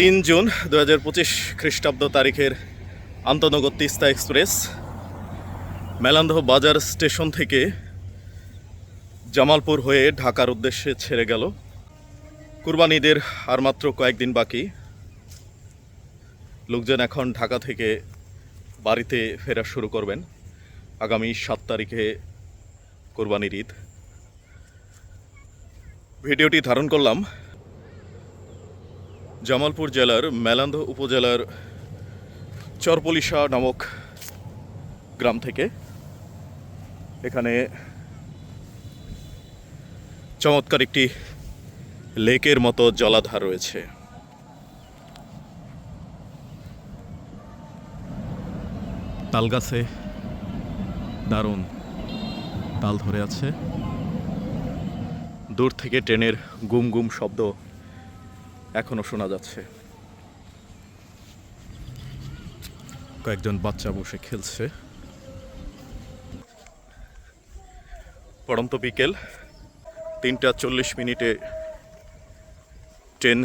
তিন জুন দু হাজার পঁচিশ খ্রিস্টাব্দ তারিখের আন্তনগর তিস্তা এক্সপ্রেস, মেলান্দহ বাজার স্টেশন থেকে জামালপুর হয়ে ঢাকার উদ্দেশ্যে ছেড়ে গেল। কুরবানিদের আর মাত্র কয়েকদিন বাকি। লোকজন এখন ঢাকা থেকে বাড়িতে ফেরা শুরু করবেন। আগামী সাত তারিখে কোরবানির ঈদ। ভিডিওটি ধারণ করলাম জামালপুর জেলার মেলান্দ উপজেলার চরপলিশা নামক গ্রাম থেকে এখানে চমৎকার একটি লেকের মতো জলাধার রয়েছে। তালগাছে দারুণ তাল ধরে আছে। দূর থেকে ট্রেনের গুম গুম শব্দ এখনও শোনা যাচ্ছে। কয়েকজন বাচ্চা বসে খেলছে। পড়ন্ত বিকেল তিনটা চল্লিশ মিনিটে ট্রেন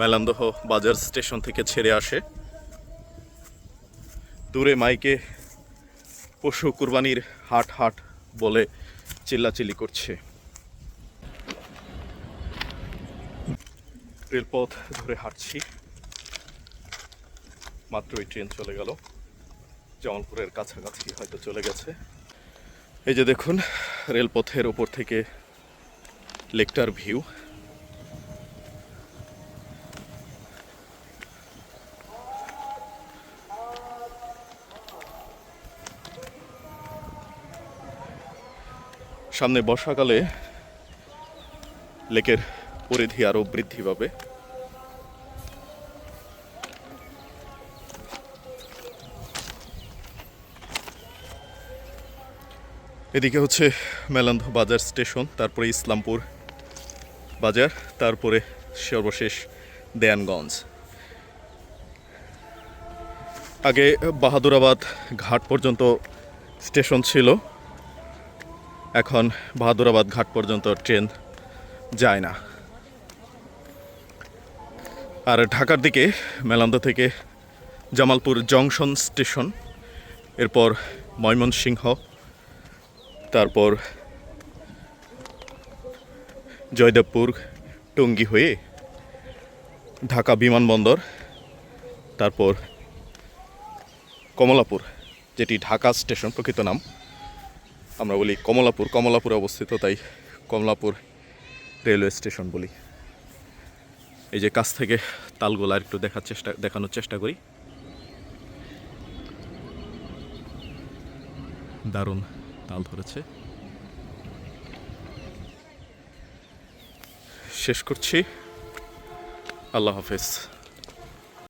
মেলান্দহ বাজার স্টেশন থেকে ছেড়ে আসে। দূরে মাইকে পশু কুরবানির হাট হাট বলে চিল্লাচিল্লি করছে। রেলপথ ধরে হাঁটছি। মাত্র মাত্রই ট্রেন চলে গেল। জামালপুরের কাছাকাছি হয়তো চলে গেছে। এই যে দেখুন, রেলপথের ওপর থেকে লেকটার ভিউ। সামনে বর্ষাকালে লেকের পরিধি আরও বৃদ্ধি পাবে। এদিকে হচ্ছে মেলান্ধ বাজার স্টেশন, তারপরে ইসলামপুর বাজার, তারপরে সর্বশেষ দেয়ানগঞ্জ। আগে বাহাদুরাবাদ ঘাট পর্যন্ত স্টেশন ছিল। এখন বাহাদুরাবাদ ঘাট পর্যন্ত ট্রেন যায় না। আর ঢাকার দিকে মেলান্দা থেকে জামালপুর জংশন স্টেশন, এরপর ময়মনসিংহ, তারপর জয়দেবপুর, টঙ্গী হয়ে ঢাকা বিমানবন্দর, তারপর কমলাপুর, যেটি ঢাকা স্টেশন প্রকৃত নাম। আমরা বলি কমলাপুর, কমলাপুরে অবস্থিত, তাই কমলাপুর রেলওয়ে স্টেশন বলি। এই যে কাছ থেকে তালগোলা একটু দেখার চেষ্টা, দেখানোর চেষ্টা করি। দারুণ তাল ধরেছে। শেষ করছি। আল্লাহ হাফেজ।